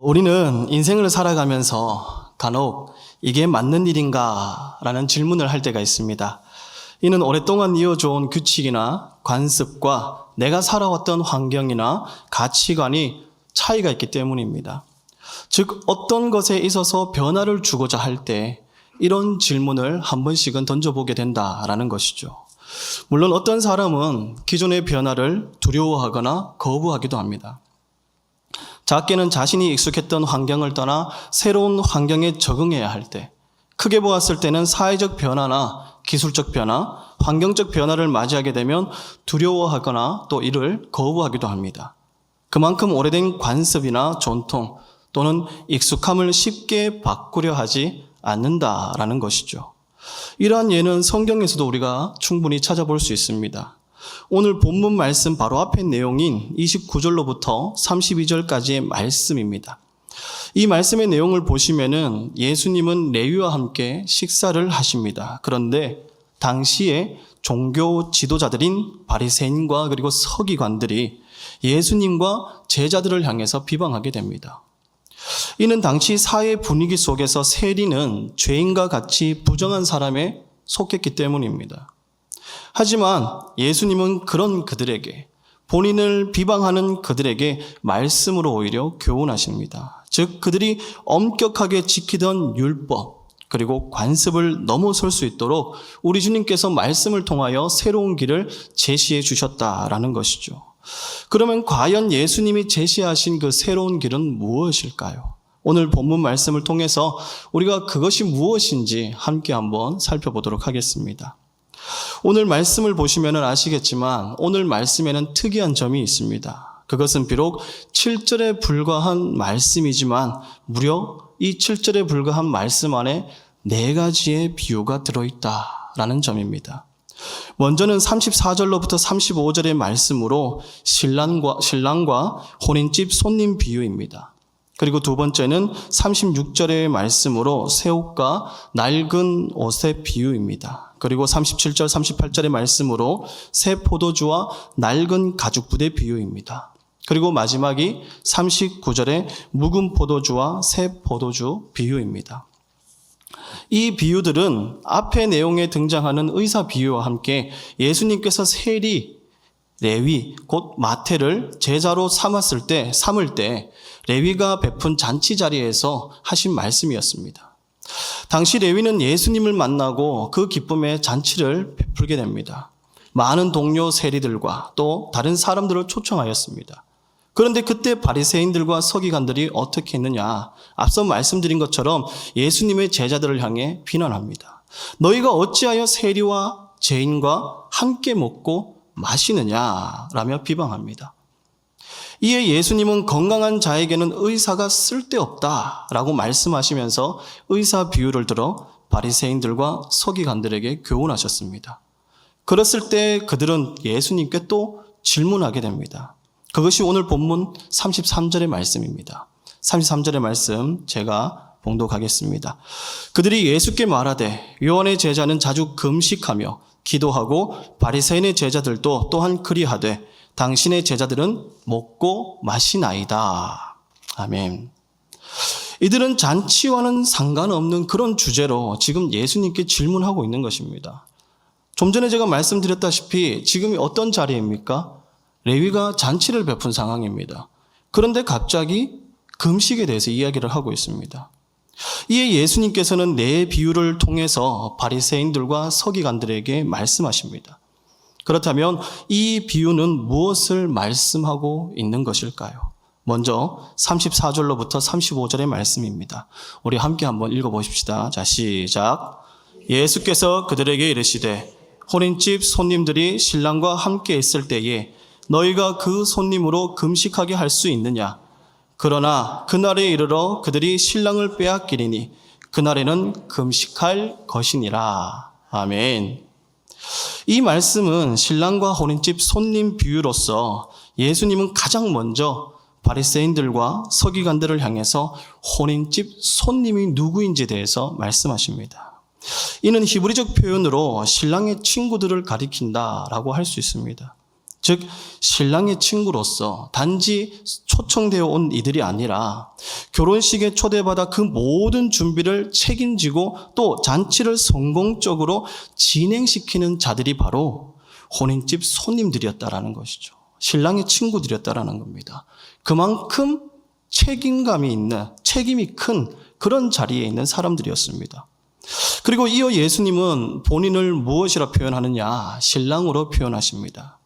우리는 인생을 살아가면서 간혹 이게 맞는 일인가? 라는 질문을 할 때가 있습니다. 이는 오랫동안 이어져온 규칙이나 관습과 내가 살아왔던 환경이나 가치관이 차이가 있기 때문입니다. 즉, 어떤 것에 있어서 변화를 주고자 할 때 이런 질문을 한 번씩은 던져보게 된다라는 것이죠. 물론 어떤 사람은 기존의 변화를 두려워하거나 거부하기도 합니다. 작게는 자신이 익숙했던 환경을 떠나 새로운 환경에 적응해야 할 때, 크게 보았을 때는 사회적 변화나 기술적 변화, 환경적 변화를 맞이하게 되면 두려워하거나 또 이를 거부하기도 합니다. 그만큼 오래된 관습이나 전통 또는 익숙함을 쉽게 바꾸려 하지 않는다라는 것이죠. 이러한 예는 성경에서도 우리가 충분히 찾아볼 수 있습니다. 오늘 본문 말씀 바로 앞에 내용인 29절로부터 32절까지의 말씀입니다. 이 말씀의 내용을 보시면은 예수님은 레위와 함께 식사를 하십니다. 그런데 당시에 종교 지도자들인 바리새인과 그리고 서기관들이 예수님과 제자들을 향해서 비방하게 됩니다. 이는 당시 사회 분위기 속에서 세리는 죄인과 같이 부정한 사람에 속했기 때문입니다. 하지만 예수님은 그런 그들에게 본인을 비방하는 그들에게 말씀으로 오히려 교훈하십니다. 즉 그들이 엄격하게 지키던 율법 그리고 관습을 넘어설 수 있도록 우리 주님께서 말씀을 통하여 새로운 길을 제시해 주셨다라는 것이죠. 그러면 과연 예수님이 제시하신 그 새로운 길은 무엇일까요? 오늘 본문 말씀을 통해서 우리가 그것이 무엇인지 함께 한번 살펴보도록 하겠습니다. 오늘 말씀을 보시면 아시겠지만 오늘 말씀에는 특이한 점이 있습니다. 그것은 비록 7절에 불과한 말씀이지만 무려 이 7절에 불과한 말씀 안에 네 가지의 비유가 들어있다라는 점입니다. 먼저는 34절로부터 35절의 말씀으로 신랑과, 신랑과 혼인집 손님 비유입니다. 그리고 두 번째는 36절의 말씀으로 새 옷과 낡은 옷의 비유입니다. 그리고 37절, 38절의 말씀으로 새 포도주와 낡은 가죽 부대 비유입니다. 그리고 마지막이 39절의 묵은 포도주와 새 포도주 비유입니다. 이 비유들은 앞의 내용에 등장하는 의사 비유와 함께 예수님께서 세리, 레위, 곧 마태를 제자로 삼았을 때, 삼을 때 레위가 베푼 잔치 자리에서 하신 말씀이었습니다. 당시 레위는 예수님을 만나고 그 기쁨의 잔치를 베풀게 됩니다. 많은 동료 세리들과 또 다른 사람들을 초청하였습니다. 그런데 그때 바리새인들과 서기관들이 어떻게 했느냐? 앞서 말씀드린 것처럼 예수님의 제자들을 향해 비난합니다. 너희가 어찌하여 세리와 죄인과 함께 먹고 마시느냐라며 비방합니다. 이에 예수님은 건강한 자에게는 의사가 쓸데없다라고 말씀하시면서 의사 비유를 들어 바리새인들과 서기관들에게 교훈하셨습니다. 그랬을 때 그들은 예수님께 또 질문하게 됩니다. 그것이 오늘 본문 33절의 말씀입니다. 33절의 말씀 제가 봉독하겠습니다. 그들이 예수께 말하되 요한의 제자는 자주 금식하며 기도하고 바리새인의 제자들도 또한 그리하되 당신의 제자들은 먹고 마시나이다. 아멘. 이들은 잔치와는 상관없는 그런 주제로 지금 예수님께 질문하고 있는 것입니다. 좀 전에 제가 말씀드렸다시피 지금이 어떤 자리입니까? 레위가 잔치를 베푼 상황입니다. 그런데 갑자기 금식에 대해서 이야기를 하고 있습니다. 이에 예수님께서는 네 비유를 통해서 바리새인들과 서기관들에게 말씀하십니다. 그렇다면 이 비유는 무엇을 말씀하고 있는 것일까요? 먼저 34절로부터 35절의 말씀입니다. 우리 함께 한번 읽어보십시다. 자, 시작. 예수께서 그들에게 이르시되 혼인집 손님들이 신랑과 함께 있을 때에 너희가 그 손님으로 금식하게 할 수 있느냐? 그러나 그날에 이르러 그들이 신랑을 빼앗기리니 그날에는 금식할 것이니라. 아멘. 이 말씀은 신랑과 혼인집 손님 비유로서 예수님은 가장 먼저 바리새인들과 서기관들을 향해서 혼인집 손님이 누구인지에 대해서 말씀하십니다. 이는 히브리적 표현으로 신랑의 친구들을 가리킨다라고 할 수 있습니다. 즉 신랑의 친구로서 단지 초청되어 온 이들이 아니라 결혼식에 초대받아 그 모든 준비를 책임지고 또 잔치를 성공적으로 진행시키는 자들이 바로 혼인집 손님들이었다라는 것이죠. 신랑의 친구들이었다라는 겁니다. 그만큼 책임감이 있는 책임이 큰 그런 자리에 있는 사람들이었습니다. 그리고 이어 예수님은 본인을 무엇이라 표현하느냐? 신랑으로 표현하십니다.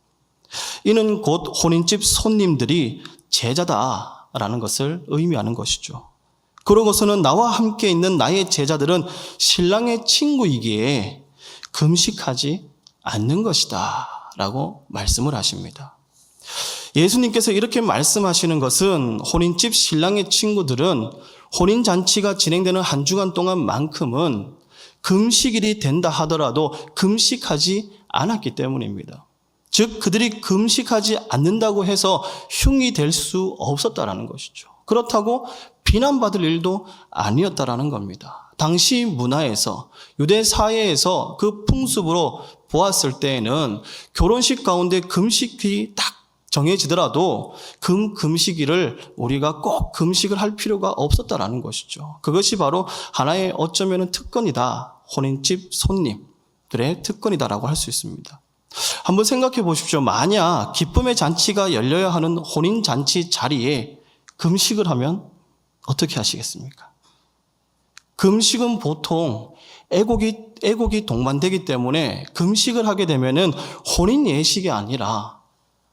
이는 곧 혼인집 손님들이 제자다라는 것을 의미하는 것이죠. 그러고서는 나와 함께 있는 나의 제자들은 신랑의 친구이기에 금식하지 않는 것이다. 라고 말씀을 하십니다. 예수님께서 이렇게 말씀하시는 것은 혼인집 신랑의 친구들은 혼인잔치가 진행되는 한 주간 동안만큼은 금식일이 된다 하더라도 금식하지 않았기 때문입니다. 즉, 그들이 금식하지 않는다고 해서 흉이 될 수 없었다라는 것이죠. 그렇다고 비난받을 일도 아니었다라는 겁니다. 당시 문화에서, 유대 사회에서 그 풍습으로 보았을 때에는 결혼식 가운데 금식이 딱 정해지더라도 금 금식일을 우리가 꼭 금식을 할 필요가 없었다라는 것이죠. 그것이 바로 하나의 어쩌면은 특권이다. 혼인집 손님들의 특권이다라고 할 수 있습니다. 한번 생각해 보십시오. 만약 기쁨의 잔치가 열려야 하는 혼인 잔치 자리에 금식을 하면 어떻게 하시겠습니까? 금식은 보통 애곡이 애곡이 동반되기 때문에 금식을 하게 되면은 혼인 예식이 아니라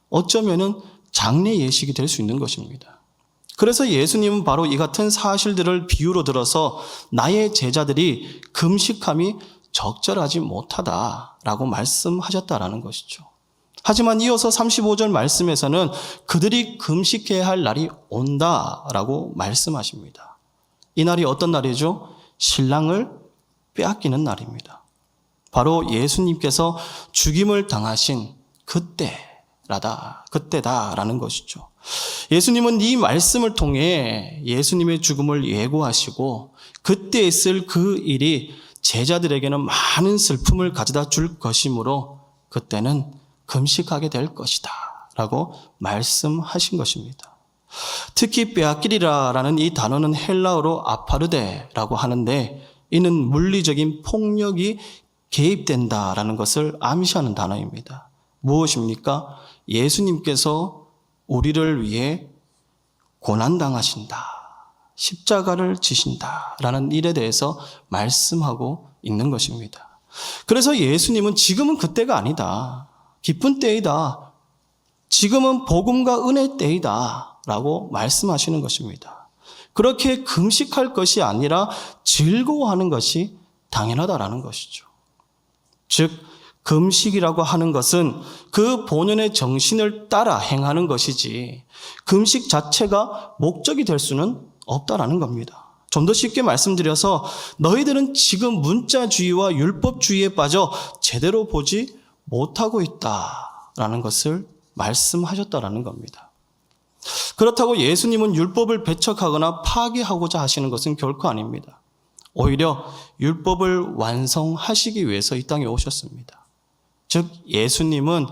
어쩌면은 장례 예식이 될 수 있는 것입니다. 그래서 예수님은 바로 이 같은 사실들을 비유로 들어서 나의 제자들이 금식함이 적절하지 못하다라고 말씀하셨다라는 것이죠. 하지만 이어서 35절 말씀에서는 그들이 금식해야 할 날이 온다라고 말씀하십니다. 이 날이 어떤 날이죠? 신랑을 빼앗기는 날입니다. 바로 예수님께서 죽임을 당하신 그때라다, 그때다라는 것이죠. 예수님은 이 말씀을 통해 예수님의 죽음을 예고하시고 그때 있을 그 일이 제자들에게는 많은 슬픔을 가져다 줄 것이므로 그때는 금식하게 될 것이다. 라고 말씀하신 것입니다. 특히 빼앗기리라라는 이 단어는 헬라어로 아파르데라고 하는데 이는 물리적인 폭력이 개입된다라는 것을 암시하는 단어입니다. 무엇입니까? 예수님께서 우리를 위해 고난당하신다. 십자가를 지신다라는 일에 대해서 말씀하고 있는 것입니다. 그래서 예수님은 지금은 그때가 아니다. 기쁜 때이다. 지금은 복음과 은혜 때이다. 라고 말씀하시는 것입니다. 그렇게 금식할 것이 아니라 즐거워하는 것이 당연하다라는 것이죠. 즉, 금식이라고 하는 것은 그 본연의 정신을 따라 행하는 것이지 금식 자체가 목적이 될 수는 없다라는 겁니다. 좀 더 쉽게 말씀드려서 너희들은 지금 문자주의와 율법주의에 빠져 제대로 보지 못하고 있다라는 것을 말씀하셨다라는 겁니다. 그렇다고 예수님은 율법을 배척하거나 파괴하고자 하시는 것은 결코 아닙니다. 오히려 율법을 완성하시기 위해서 이 땅에 오셨습니다. 즉 예수님은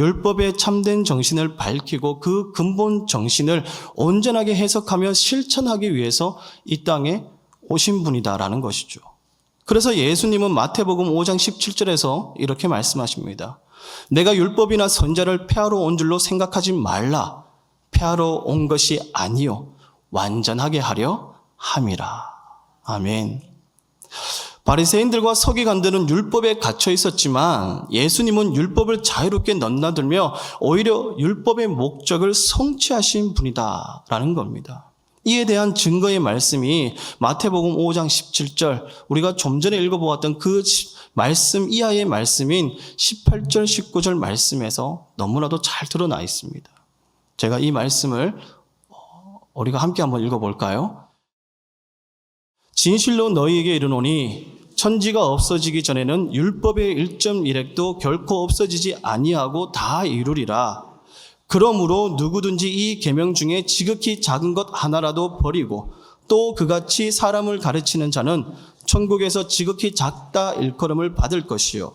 율법의 참된 정신을 밝히고 그 근본 정신을 온전하게 해석하며 실천하기 위해서 이 땅에 오신 분이다라는 것이죠. 그래서 예수님은 마태복음 5장 17절에서 이렇게 말씀하십니다. 내가 율법이나 선자를 폐하러 온 줄로 생각하지 말라. 폐하러 온 것이 아니요 완전하게 하려 함이라. 아멘. 바리새인들과 서기관들은 율법에 갇혀 있었지만 예수님은 율법을 자유롭게 넘나들며 오히려 율법의 목적을 성취하신 분이다라는 겁니다. 이에 대한 증거의 말씀이 마태복음 5장 17절 우리가 좀 전에 읽어보았던 그 말씀 이하의 말씀인 18절 19절 말씀에서 너무나도 잘 드러나 있습니다. 제가 이 말씀을 어, 우리가 함께 한번 읽어볼까요? 진실로 너희에게 이르노니 천지가 없어지기 전에는 율법의 1.1획도 결코 없어지지 아니하고 다 이루리라. 그러므로 누구든지 이 계명 중에 지극히 작은 것 하나라도 버리고 또 그같이 사람을 가르치는 자는 천국에서 지극히 작다 일컬음을 받을 것이요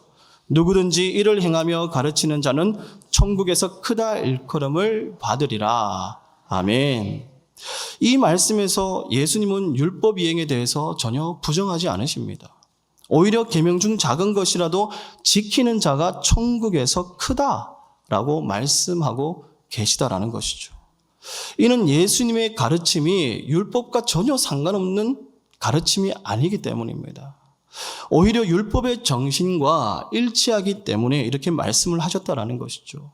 누구든지 이를 행하며 가르치는 자는 천국에서 크다 일컬음을 받으리라. 아멘. 이 말씀에서 예수님은 율법 이행에 대해서 전혀 부정하지 않으십니다. 오히려 계명 중 작은 것이라도 지키는 자가 천국에서 크다라고 말씀하고 계시다라는 것이죠. 이는 예수님의 가르침이 율법과 전혀 상관없는 가르침이 아니기 때문입니다. 오히려 율법의 정신과 일치하기 때문에 이렇게 말씀을 하셨다라는 것이죠.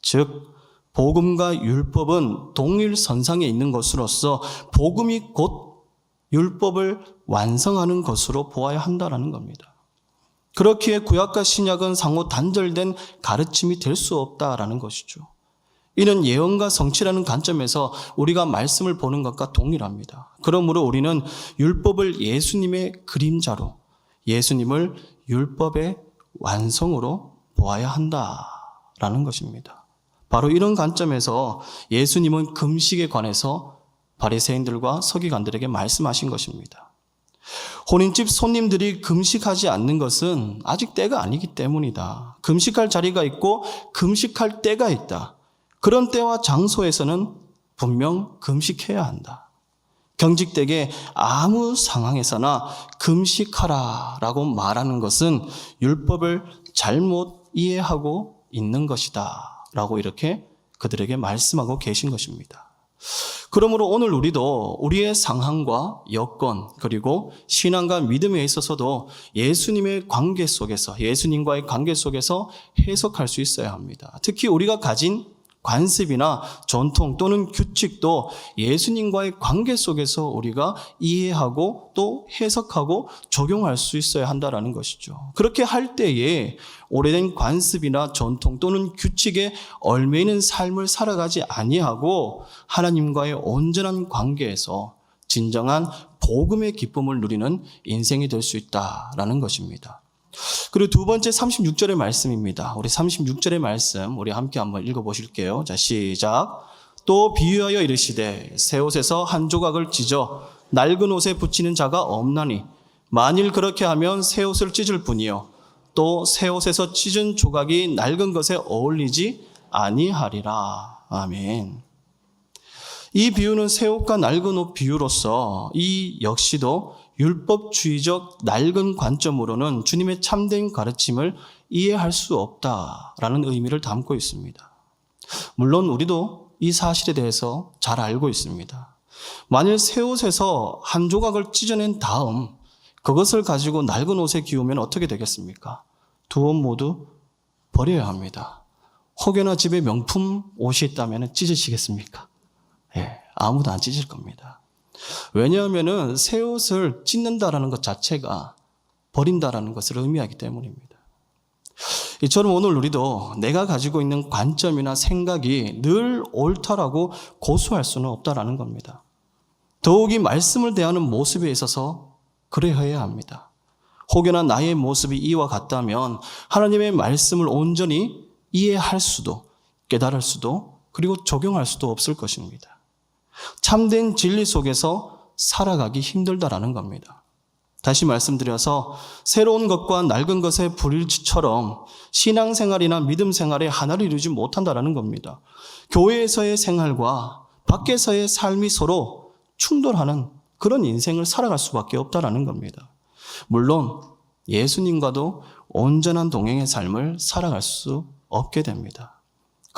즉, 복음과 율법은 동일 선상에 있는 것으로서 복음이 곧 율법을 완성하는 것으로 보아야 한다라는 겁니다. 그렇기에 구약과 신약은 상호 단절된 가르침이 될 수 없다라는 것이죠. 이는 예언과 성취라는 관점에서 우리가 말씀을 보는 것과 동일합니다. 그러므로 우리는 율법을 예수님의 그림자로 예수님을 율법의 완성으로 보아야 한다라는 것입니다. 바로 이런 관점에서 예수님은 금식에 관해서 바리새인들과 서기관들에게 말씀하신 것입니다. 혼인집 손님들이 금식하지 않는 것은 아직 때가 아니기 때문이다. 금식할 자리가 있고 금식할 때가 있다. 그런 때와 장소에서는 분명 금식해야 한다. 경직되게 아무 상황에서나 금식하라 라고 말하는 것은 율법을 잘못 이해하고 있는 것이다. 라고 이렇게 그들에게 말씀하고 계신 것입니다. 그러므로 오늘 우리도 우리의 상황과 여건 그리고 신앙과 믿음에 있어서도 예수님의 관계 속에서 예수님과의 관계 속에서 해석할 수 있어야 합니다. 특히 우리가 가진 관습이나 전통 또는 규칙도 예수님과의 관계 속에서 우리가 이해하고 또 해석하고 적용할 수 있어야 한다라는 것이죠. 그렇게 할 때에 오래된 관습이나 전통 또는 규칙에 얽매이는 삶을 살아가지 아니하고 하나님과의 온전한 관계에서 진정한 복음의 기쁨을 누리는 인생이 될 수 있다라는 것입니다. 그리고 두 번째 36절의 말씀입니다. 우리 36절의 말씀 우리 함께 한번 읽어 보실게요. 자, 시작. 또 비유하여 이르시되 새 옷에서 한 조각을 찢어 낡은 옷에 붙이는 자가 없나니 만일 그렇게 하면 새 옷을 찢을 뿐이요 또 새 옷에서 찢은 조각이 낡은 것에 어울리지 아니하리라. 아멘. 이 비유는 새 옷과 낡은 옷 비유로서 이 역시도 율법주의적 낡은 관점으로는 주님의 참된 가르침을 이해할 수 없다라는 의미를 담고 있습니다. 물론 우리도 이 사실에 대해서 잘 알고 있습니다. 만일 새 옷에서 한 조각을 찢어낸 다음 그것을 가지고 낡은 옷에 기우면 어떻게 되겠습니까? 두 옷 모두 버려야 합니다. 혹여나 집에 명품 옷이 있다면 찢으시겠습니까? 예, 아무도 안 찢을 겁니다. 왜냐하면은 새 옷을 찢는다라는 것 자체가 버린다라는 것을 의미하기 때문입니다. 이처럼 오늘 우리도 내가 가지고 있는 관점이나 생각이 늘 옳다라고 고수할 수는 없다라는 겁니다. 더욱이 말씀을 대하는 모습에 있어서 그래야 합니다. 혹여나 나의 모습이 이와 같다면 하나님의 말씀을 온전히 이해할 수도 깨달을 수도 그리고 적용할 수도 없을 것입니다. 참된 진리 속에서 살아가기 힘들다라는 겁니다. 다시 말씀드려서 새로운 것과 낡은 것의 불일치처럼 신앙생활이나 믿음 생활에 하나를 이루지 못한다라는 겁니다. 교회에서의 생활과 밖에서의 삶이 서로 충돌하는 그런 인생을 살아갈 수밖에 없다라는 겁니다. 물론 예수님과도 온전한 동행의 삶을 살아갈 수 없게 됩니다.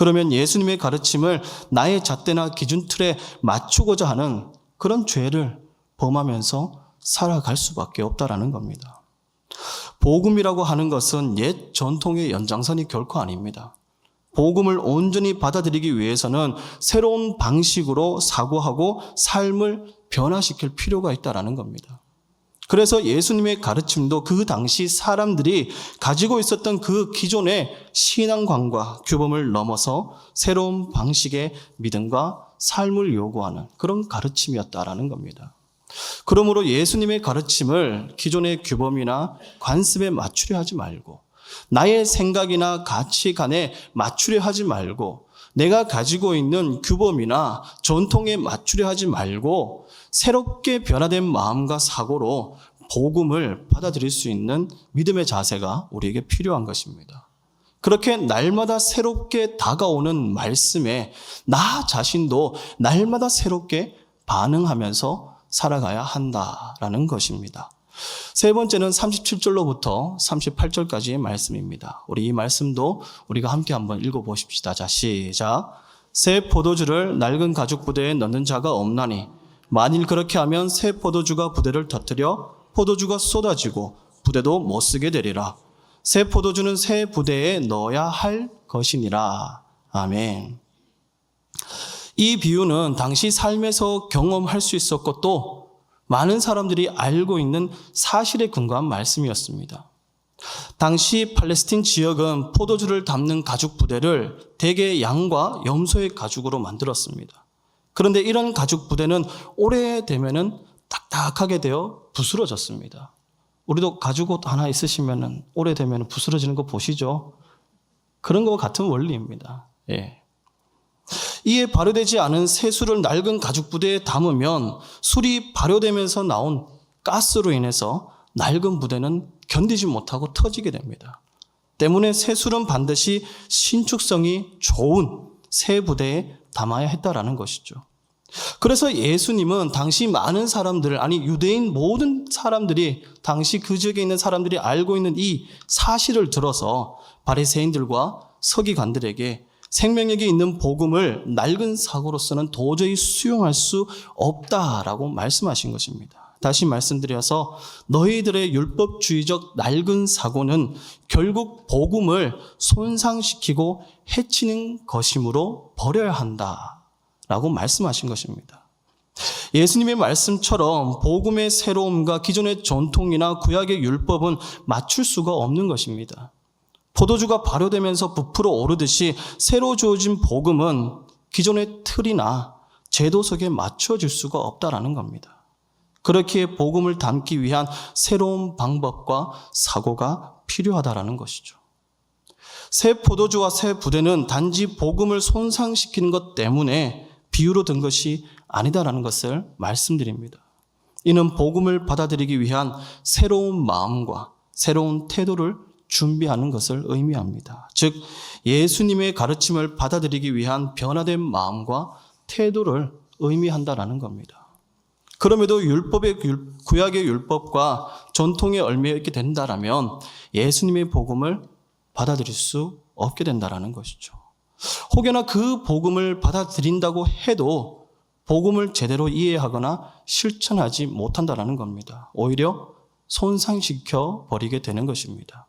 그러면 예수님의 가르침을 나의 잣대나 기준 틀에 맞추고자 하는 그런 죄를 범하면서 살아갈 수밖에 없다라는 겁니다. 복음이라고 하는 것은 옛 전통의 연장선이 결코 아닙니다. 복음을 온전히 받아들이기 위해서는 새로운 방식으로 사고하고 삶을 변화시킬 필요가 있다라는 겁니다. 그래서 예수님의 가르침도 그 당시 사람들이 가지고 있었던 그 기존의 신앙관과 규범을 넘어서 새로운 방식의 믿음과 삶을 요구하는 그런 가르침이었다라는 겁니다. 그러므로 예수님의 가르침을 기존의 규범이나 관습에 맞추려 하지 말고 나의 생각이나 가치관에 맞추려 하지 말고 내가 가지고 있는 규범이나 전통에 맞추려 하지 말고 새롭게 변화된 마음과 사고로 복음을 받아들일 수 있는 믿음의 자세가 우리에게 필요한 것입니다. 그렇게 날마다 새롭게 다가오는 말씀에 나 자신도 날마다 새롭게 반응하면서 살아가야 한다라는 것입니다. 세 번째는 37절로부터 38절까지의 말씀입니다. 우리 이 말씀도 우리가 함께 한번 읽어 보십시다. 자, 시작. 새 포도주를 낡은 가죽 부대에 넣는 자가 없나니 만일 그렇게 하면 새 포도주가 부대를 터뜨려 포도주가 쏟아지고 부대도 못 쓰게 되리라. 새 포도주는 새 부대에 넣어야 할 것이니라. 아멘. 이 비유는 당시 삶에서 경험할 수 있었고 또 많은 사람들이 알고 있는 사실에 근거한 말씀이었습니다. 당시 팔레스틴 지역은 포도주를 담는 가죽 부대를 대개 양과 염소의 가죽으로 만들었습니다. 그런데 이런 가죽 부대는 오래되면은 딱딱하게 되어 부스러졌습니다. 우리도 가죽 옷 하나 있으시면은 오래되면 부스러지는 거 보시죠? 그런 것 같은 원리입니다. 예. 이에 발효되지 않은 새술을 낡은 가죽 부대에 담으면 술이 발효되면서 나온 가스로 인해서 낡은 부대는 견디지 못하고 터지게 됩니다. 때문에 새술은 반드시 신축성이 좋은 새 부대에 담아야 했다라는 것이죠. 그래서 예수님은 당시 많은 사람들, 아니 유대인 모든 사람들이 당시 그 지역에 있는 사람들이 알고 있는 이 사실을 들어서 바리새인들과 서기관들에게 생명력이 있는 복음을 낡은 사고로서는 도저히 수용할 수 없다라고 말씀하신 것입니다. 다시 말씀드려서 너희들의 율법주의적 낡은 사고는 결국 복음을 손상시키고 해치는 것이므로 버려야 한다 라고 말씀하신 것입니다. 예수님의 말씀처럼 복음의 새로움과 기존의 전통이나 구약의 율법은 맞출 수가 없는 것입니다. 포도주가 발효되면서 부풀어 오르듯이 새로 주어진 복음은 기존의 틀이나 제도 속에 맞춰질 수가 없다라는 겁니다. 그렇게 복음을 담기 위한 새로운 방법과 사고가 필요하다라는 것이죠. 새 포도주와 새 부대는 단지 복음을 손상시키는 것 때문에 비유로 든 것이 아니다라는 것을 말씀드립니다. 이는 복음을 받아들이기 위한 새로운 마음과 새로운 태도를 준비하는 것을 의미합니다. 즉, 예수님의 가르침을 받아들이기 위한 변화된 마음과 태도를 의미한다라는 겁니다. 그럼에도 율법의 구약의 율법과 전통에 얽매여 있게 된다라면 예수님의 복음을 받아들일 수 없게 된다라는 것이죠. 혹여나 그 복음을 받아들인다고 해도 복음을 제대로 이해하거나 실천하지 못한다라는 겁니다. 오히려 손상시켜 버리게 되는 것입니다.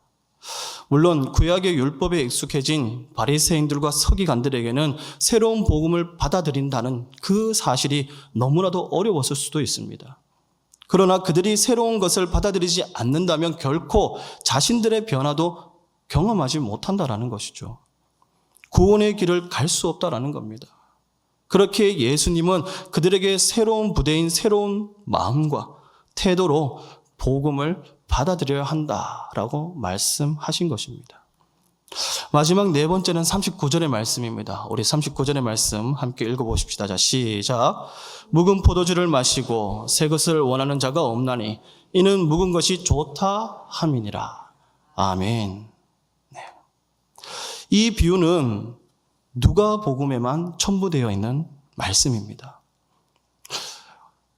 물론 구약의 율법에 익숙해진 바리새인들과 서기관들에게는 새로운 복음을 받아들인다는 그 사실이 너무나도 어려웠을 수도 있습니다. 그러나 그들이 새로운 것을 받아들이지 않는다면 결코 자신들의 변화도 경험하지 못한다라는 것이죠. 구원의 길을 갈 수 없다라는 겁니다. 그렇게 예수님은 그들에게 새로운 부대인 새로운 마음과 태도로 복음을 받아들여야 한다라고 말씀하신 것입니다. 마지막 네 번째는 39절의 말씀입니다. 우리 39절의 말씀 함께 읽어보십시다. 자, 시작. 묵은 포도주를 마시고 새 것을 원하는 자가 없나니 이는 묵은 것이 좋다 함이니라. 아멘. 네. 이 비유는 누가 복음에만 첨부되어 있는 말씀입니다.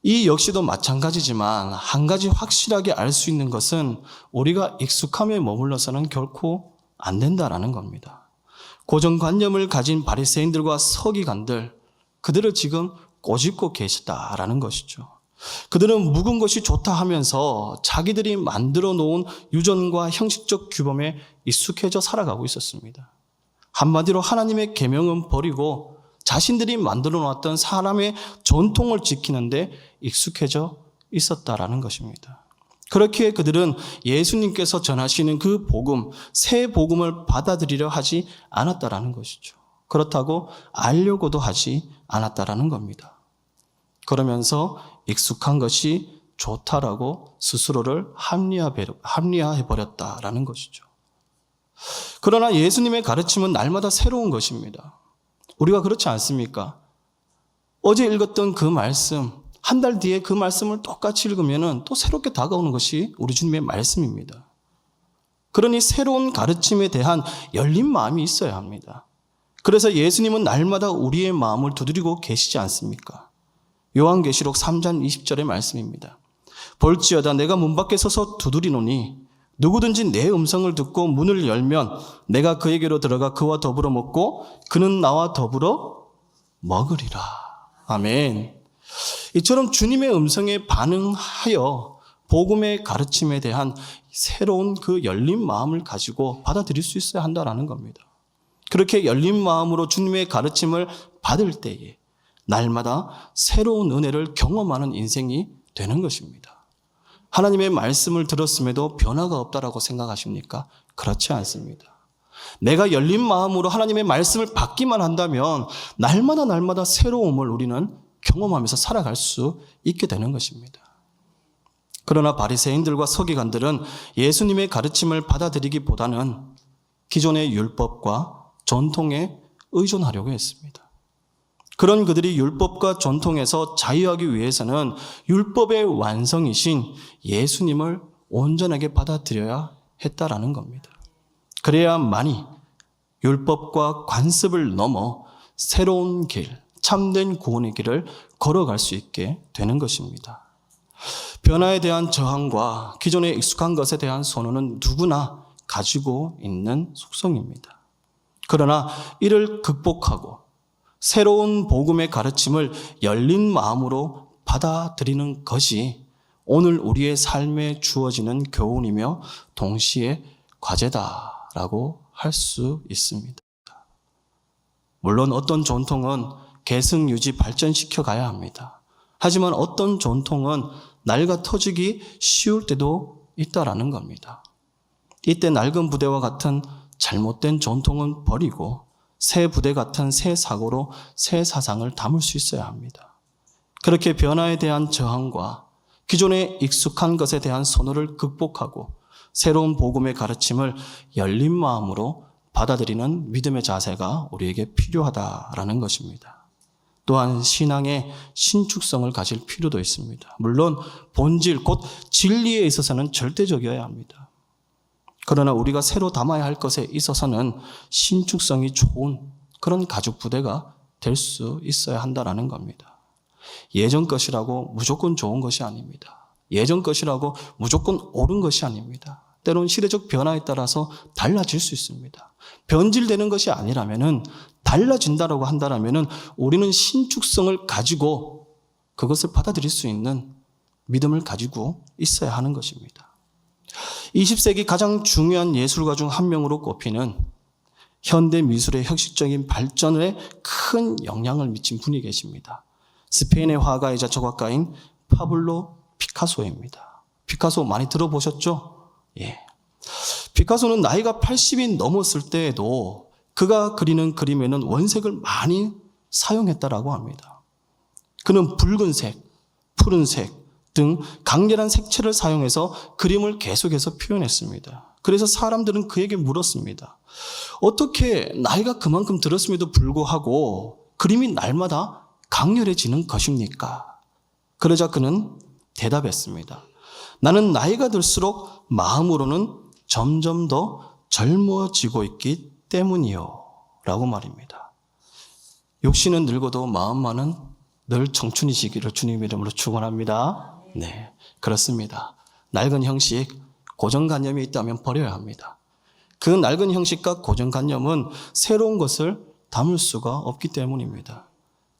이 역시도 마찬가지지만 한 가지 확실하게 알 수 있는 것은 우리가 익숙함에 머물러서는 결코 안 된다라는 겁니다. 고정관념을 가진 바리새인들과 서기관들 그들을 지금 꼬집고 계시다라는 것이죠. 그들은 묵은 것이 좋다 하면서 자기들이 만들어 놓은 유전과 형식적 규범에 익숙해져 살아가고 있었습니다. 한마디로 하나님의 계명은 버리고 자신들이 만들어 놨던 사람의 전통을 지키는데 익숙해져 있었다라는 것입니다. 그렇게 그들은 예수님께서 전하시는 그 복음, 새 복음을 받아들이려 하지 않았다라는 것이죠. 그렇다고 알려고도 하지 않았다라는 겁니다. 그러면서 익숙한 것이 좋다라고 스스로를 합리화해 버렸다라는 것이죠. 그러나 예수님의 가르침은 날마다 새로운 것입니다. 우리가 그렇지 않습니까? 어제 읽었던 그 말씀, 한 달 뒤에 그 말씀을 똑같이 읽으면 또 새롭게 다가오는 것이 우리 주님의 말씀입니다. 그러니 새로운 가르침에 대한 열린 마음이 있어야 합니다. 그래서 예수님은 날마다 우리의 마음을 두드리고 계시지 않습니까? 요한계시록 3장 20절의 말씀입니다. 볼지어다 내가 문 밖에 서서 두드리노니 누구든지 내 음성을 듣고 문을 열면 내가 그에게로 들어가 그와 더불어 먹고 그는 나와 더불어 먹으리라. 아멘. 이처럼 주님의 음성에 반응하여 복음의 가르침에 대한 새로운 그 열린 마음을 가지고 받아들일 수 있어야 한다라는 겁니다. 그렇게 열린 마음으로 주님의 가르침을 받을 때에 날마다 새로운 은혜를 경험하는 인생이 되는 것입니다. 하나님의 말씀을 들었음에도 변화가 없다라고 생각하십니까? 그렇지 않습니다. 내가 열린 마음으로 하나님의 말씀을 받기만 한다면 날마다 날마다 새로움을 우리는 경험하면서 살아갈 수 있게 되는 것입니다. 그러나 바리새인들과 서기관들은 예수님의 가르침을 받아들이기보다는 기존의 율법과 전통에 의존하려고 했습니다. 그런 그들이 율법과 전통에서 자유하기 위해서는 율법의 완성이신 예수님을 온전하게 받아들여야 했다라는 겁니다. 그래야만이 율법과 관습을 넘어 새로운 길, 참된 구원의 길을 걸어갈 수 있게 되는 것입니다. 변화에 대한 저항과 기존에 익숙한 것에 대한 선호는 누구나 가지고 있는 속성입니다. 그러나 이를 극복하고 새로운 복음의 가르침을 열린 마음으로 받아들이는 것이 오늘 우리의 삶에 주어지는 교훈이며 동시에 과제다라고 할 수 있습니다. 물론 어떤 전통은 계승 유지 발전시켜 가야 합니다. 하지만 어떤 전통은 낡아 터지기 쉬울 때도 있다라는 겁니다. 이때 낡은 부대와 같은 잘못된 전통은 버리고 새 부대 같은 새 사고로 새 사상을 담을 수 있어야 합니다. 그렇게 변화에 대한 저항과 기존에 익숙한 것에 대한 선호를 극복하고 새로운 복음의 가르침을 열린 마음으로 받아들이는 믿음의 자세가 우리에게 필요하다라는 것입니다. 또한 신앙의 신축성을 가질 필요도 있습니다. 물론 본질, 곧 진리에 있어서는 절대적이어야 합니다. 그러나 우리가 새로 담아야 할 것에 있어서는 신축성이 좋은 그런 가죽 부대가 될 수 있어야 한다라는 겁니다. 예전 것이라고 무조건 좋은 것이 아닙니다. 예전 것이라고 무조건 옳은 것이 아닙니다. 때론 시대적 변화에 따라서 달라질 수 있습니다. 변질되는 것이 아니라면은 달라진다라고 한다라면은 우리는 신축성을 가지고 그것을 받아들일 수 있는 믿음을 가지고 있어야 하는 것입니다. 20세기 가장 중요한 예술가 중 한 명으로 꼽히는 현대 미술의 혁신적인 발전에 큰 영향을 미친 분이 계십니다. 스페인의 화가이자 조각가인 파블로 피카소입니다. 피카소 많이 들어보셨죠? 예. 피카소는 나이가 80이 넘었을 때에도 그가 그리는 그림에는 원색을 많이 사용했다라고 합니다. 그는 붉은색, 푸른색 등 강렬한 색채를 사용해서 그림을 계속해서 표현했습니다. 그래서 사람들은 그에게 물었습니다. 어떻게 나이가 그만큼 들었음에도 불구하고 그림이 날마다 강렬해지는 것입니까? 그러자 그는 대답했습니다. 나는 나이가 들수록 마음으로는 점점 더 젊어지고 있기 때문이요. 라고 말입니다. 육신은 늙어도 마음만은 늘 청춘이시기를 주님 이름으로 축원합니다. 네, 그렇습니다. 낡은 형식, 고정관념이 있다면 버려야 합니다. 그 낡은 형식과 고정관념은 새로운 것을 담을 수가 없기 때문입니다.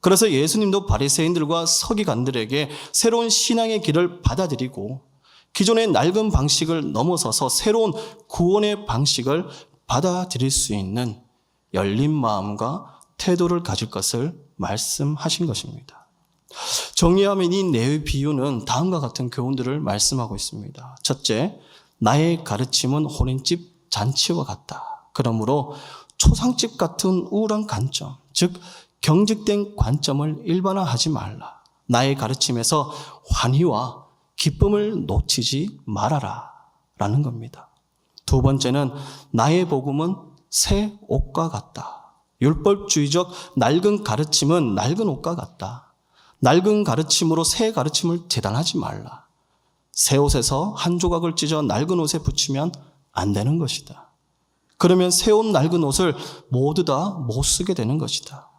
그래서 예수님도 바리새인들과 서기관들에게 새로운 신앙의 길을 받아들이고 기존의 낡은 방식을 넘어서서 새로운 구원의 방식을 받아들일 수 있는 열린 마음과 태도를 가질 것을 말씀하신 것입니다. 정리하면 이 내의 비유는 다음과 같은 교훈들을 말씀하고 있습니다. 첫째, 나의 가르침은 혼인집 잔치와 같다. 그러므로 초상집 같은 우울한 관점, 즉 경직된 관점을 일반화하지 말라. 나의 가르침에서 환희와 기쁨을 놓치지 말아라. 라는 겁니다. 두 번째는 나의 복음은 새 옷과 같다. 율법주의적 낡은 가르침은 낡은 옷과 같다. 낡은 가르침으로 새 가르침을 재단하지 말라. 새 옷에서 한 조각을 찢어 낡은 옷에 붙이면 안 되는 것이다. 그러면 새 옷 낡은 옷을 모두 다 못 쓰게 되는 것이다.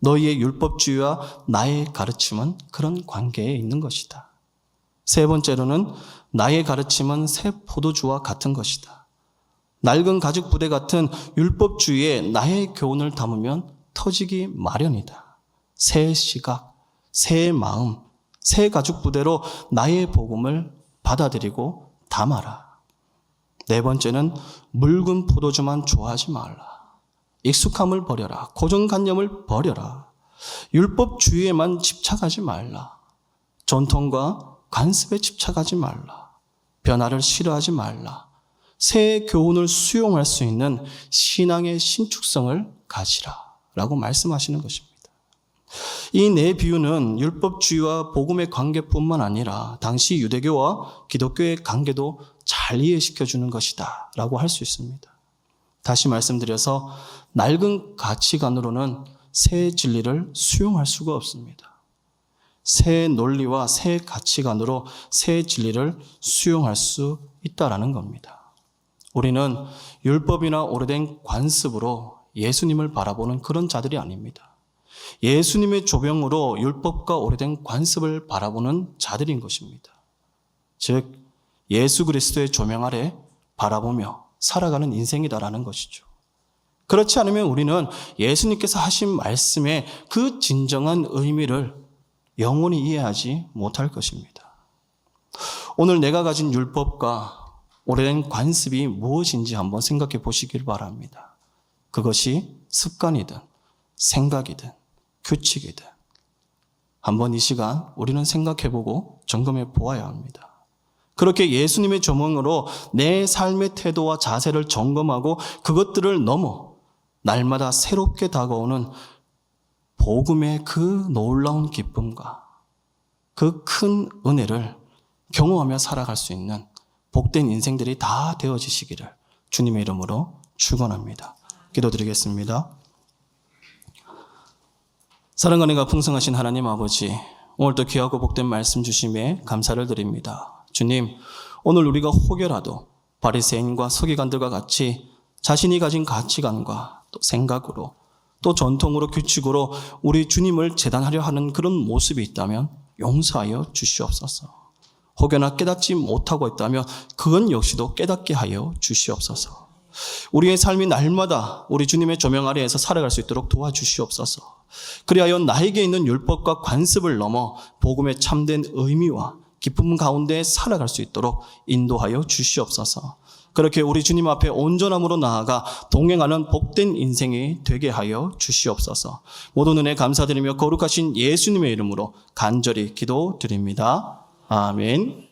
너희의 율법주의와 나의 가르침은 그런 관계에 있는 것이다. 세 번째로는 나의 가르침은 새 포도주와 같은 것이다. 낡은 가죽 부대 같은 율법주의에 나의 교훈을 담으면 터지기 마련이다. 새 시각, 새 마음, 새 가죽 부대로 나의 복음을 받아들이고 담아라. 네 번째는 묽은 포도주만 좋아하지 말라. 익숙함을 버려라. 고정관념을 버려라. 율법주의에만 집착하지 말라. 전통과 관습에 집착하지 말라. 변화를 싫어하지 말라. 새 교훈을 수용할 수 있는 신앙의 신축성을 가지라. 라고 말씀하시는 것입니다. 이 네 비유는 율법주의와 복음의 관계뿐만 아니라 당시 유대교와 기독교의 관계도 잘 이해시켜 주는 것이다. 라고 할 수 있습니다. 다시 말씀드려서 낡은 가치관으로는 새 진리를 수용할 수가 없습니다. 새 논리와 새 가치관으로 새 진리를 수용할 수 있다라는 겁니다. 우리는 율법이나 오래된 관습으로 예수님을 바라보는 그런 자들이 아닙니다. 예수님의 조병으로 율법과 오래된 관습을 바라보는 자들인 것입니다. 즉, 예수 그리스도의 조명 아래 바라보며 살아가는 인생이다라는 것이죠. 그렇지 않으면 우리는 예수님께서 하신 말씀의 그 진정한 의미를 영원히 이해하지 못할 것입니다. 오늘 내가 가진 율법과 오래된 관습이 무엇인지 한번 생각해 보시길 바랍니다. 그것이 습관이든 생각이든 규칙이든 한번 이 시간 우리는 생각해 보고 점검해 보아야 합니다. 그렇게 예수님의 조명으로 내 삶의 태도와 자세를 점검하고 그것들을 넘어 날마다 새롭게 다가오는 복음의 그 놀라운 기쁨과 그 큰 은혜를 경험하며 살아갈 수 있는 복된 인생들이 다 되어지시기를 주님의 이름으로 축원합니다. 기도드리겠습니다. 사랑과 은혜가 풍성하신 하나님 아버지, 오늘도 귀하고 복된 말씀 주심에 감사를 드립니다. 주님, 오늘 우리가 혹여라도 바리새인과 서기관들과 같이 자신이 가진 가치관과 또 생각으로 또 전통으로 규칙으로 우리 주님을 재단하려 하는 그런 모습이 있다면 용서하여 주시옵소서. 혹여나 깨닫지 못하고 있다면 그건 역시도 깨닫게 하여 주시옵소서. 우리의 삶이 날마다 우리 주님의 조명 아래에서 살아갈 수 있도록 도와주시옵소서. 그리하여 나에게 있는 율법과 관습을 넘어 복음의 참된 의미와 기쁨 가운데 살아갈 수 있도록 인도하여 주시옵소서. 그렇게 우리 주님 앞에 온전함으로 나아가 동행하는 복된 인생이 되게 하여 주시옵소서. 모든 은혜 감사드리며 거룩하신 예수님의 이름으로 간절히 기도드립니다. 아멘.